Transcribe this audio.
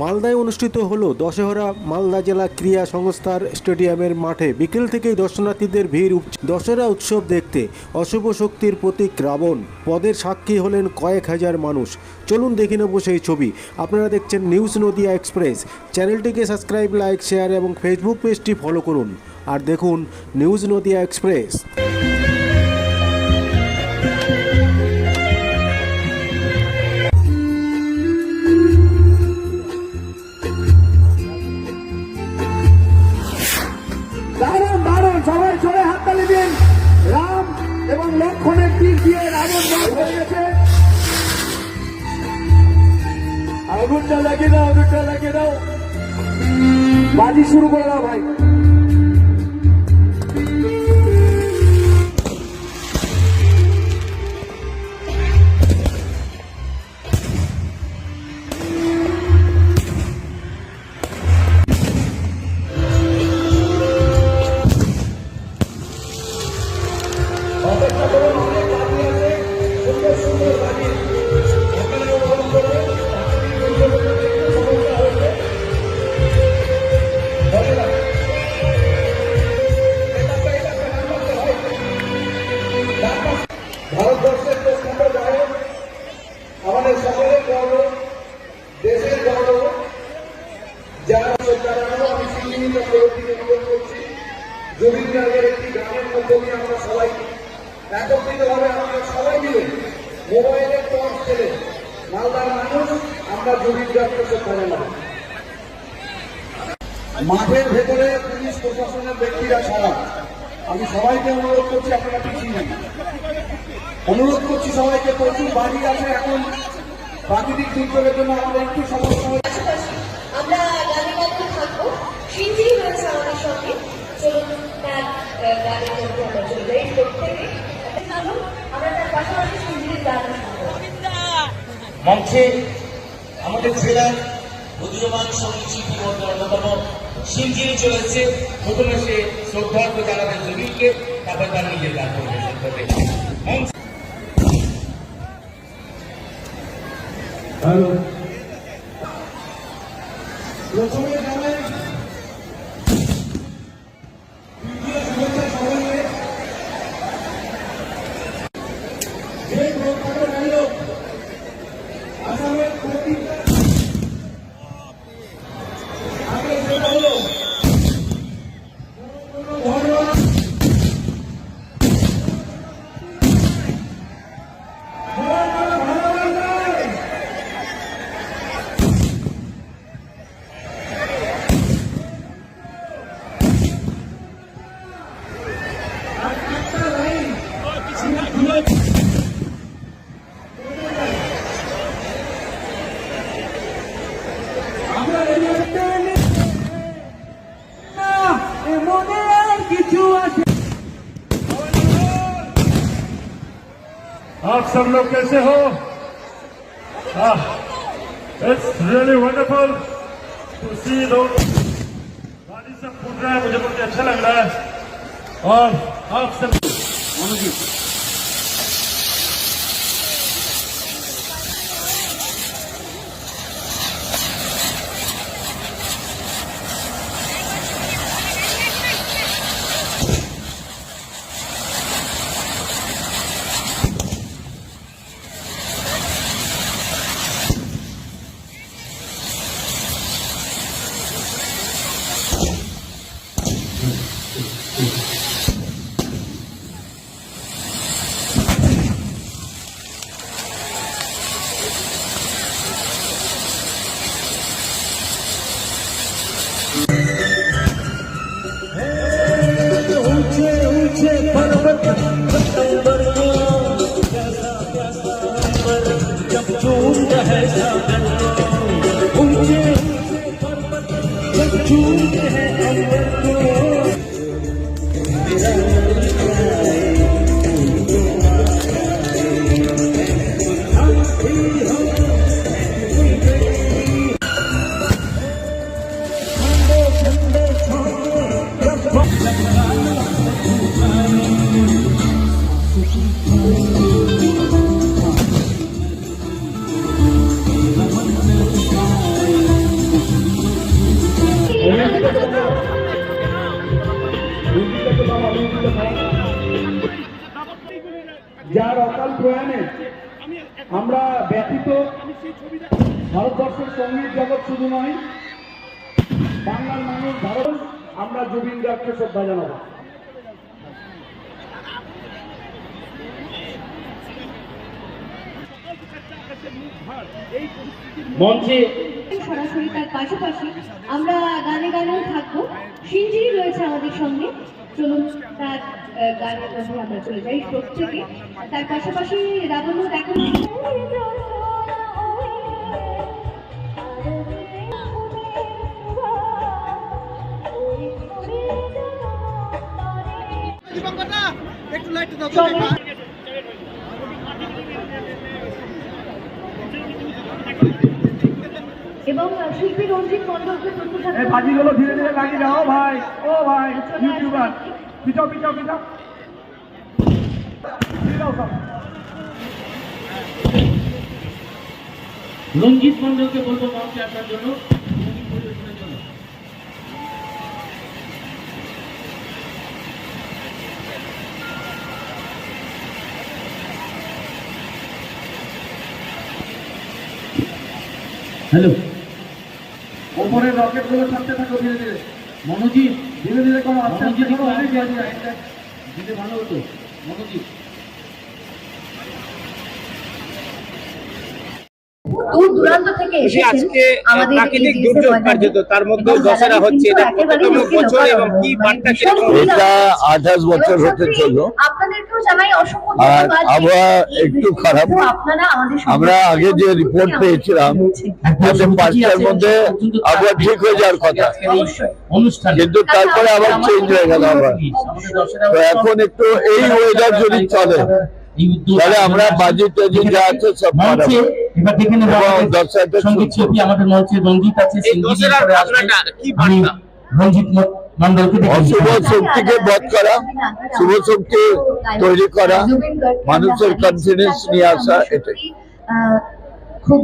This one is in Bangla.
মালদায় অনুষ্ঠিত হলো দশেহরা মালদা জেলা ক্রীড়া সংস্থার স্টেডিয়ামের মাঠে। বিকেল থেকেই দর্শনার্থীদের ভিড় দশেরা উৎসব দেখতে অশুভ শক্তির প্রতীক রাবণ। পদের সাক্ষী হলেন কয়েক হাজার মানুষ। চলুন দেখে নেব সেই ছবি। আপনারা দেখছেন নিউজ নদিয়া এক্সপ্রেস। চ্যানেলটিকে সাবস্ক্রাইব, লাইক, শেয়ার এবং ফেসবুক পেজটি ফলো করুন। আর দেখুন নিউজ নদিয়া এক্সপ্রেস। সবাই সরে হাততালি দিন। রাম এবং লক্ষণের দিক দিয়ে রাবণ হয়ে গেছে। আগুনটা লাগিয়ে দাও আগুনটা লাগিয়ে দাও। বাজি শুরু করে দাও ভাই। শ্রদ্ধা জানাব মাঠের ভেতরে পুলিশ প্রশাসনের ব্যক্তিরা ছাড়া আমি সবাইকে অনুরোধ করছি আপনারা পিছিয়ে নেন অনুরোধ করছি সবাইকে প্রচুর বাড়ি আছে এখন। প্রাকৃতিক দুর্যোগের জন্য আমাদের একটু সমস্যা হচ্ছে। আমরা গানের থাকব। সিনজি রয়েছে আমাদের সঙ্গে। চলুন তার গানের মধ্যে আমরা চলে যাই। প্রত্যেকে আমরা তার পাশাপাশি সিনজির গান মঞ্চে আমাদের জেলার উদীয়মান সংগীত শিল্পীর মধ্যে অন্যতম। শিলজিনি চলেছে প্রথমে সে শ্রদ্ধার্ঘ জানাবে জমিকে তারপর তার নিজের গান পরিবেশন করবে প্রথমে যে প্রখ্যাত आप सब लोग कैसे हो? It's really wonderful to see लोग गाड़ी सब फूट रहा है, मुझे बहुत अच्छा लग रहा है। और आप सब যার অকাল প্রয়াণে আমরা ব্যতীত ভারতবর্ষের সংগীত জগৎ শুধু নয় বাংলার মানুষ ভারত আমরা জুবিন গার্গকে শ্রদ্ধা জানাব। মঞ্চে সরাসরি তার পাশাপাশি আমরা গানে গানেও থাকব। সিঞ্জিরি সঙ্গে। চলুন তার গানের মধ্যে আমরা চলে যাই প্রত্যেকে। তার পাশাপাশি রাবণ এখন এবং শিল্পী রঞ্জিত মন্ডলকে প্রত্যেক এই বাজিগুলো ধীরে ধীরে লাগিয়ে দাও ভাই। ও ভাই ইউটিউবার। পিছাও পিছাও পিছাও। রঞ্জিত মন্ডলকে বলব মঞ্চে আসার জন্য। হ্যালো। ওপরের রকেটগুলো ছাড়তে থাকো ধীরে ধীরে। মনোজিৎ ধীরে ধীরে করো আস্তে আস্তে করো অনেক দিলে ভালো হতো। মনোজিৎ। দূর দূরান্ত থেকে যে আমাদের প্রাকৃতিক দুর্যোগ কার্যত তার মধ্যে দশেরা হচ্ছে এটা কততম বছর এবং কি মানে বার্তা ভীষণ কীরকম সুবিধা এটা হচ্ছে। আঠাশ বছর হতে চলল আপনাদেরকেও জানাই অসংখ্য ধন্যবাদ আবহাওয়া একটু খারাপ। আপনারা আমাদের আমরা আগে যে রিপোর্ট পেয়েছিলাম তাতে পাঁচটার মধ্যে আবহাওয়া ঠিক হয়ে যাওয়ার কথা। কিন্তু তারপরে আবার চেঞ্জ হয়ে গেল আবার। তো এখন একটু এই ওয়েদার যদি চলে তাহলে আমরা বাজি টাজি যা আছে সব এবার দেখে নেব সংগীত। শিল্পী আমাদের মঞ্চে রঞ্জিত আছে? রঞ্জিত মন্ডলকে অশুভ শক্তিকে বধ করা শুভ শক্তি তৈরি করা মানুষের কনফিডেন্স নিয়ে আসা এটাই খুব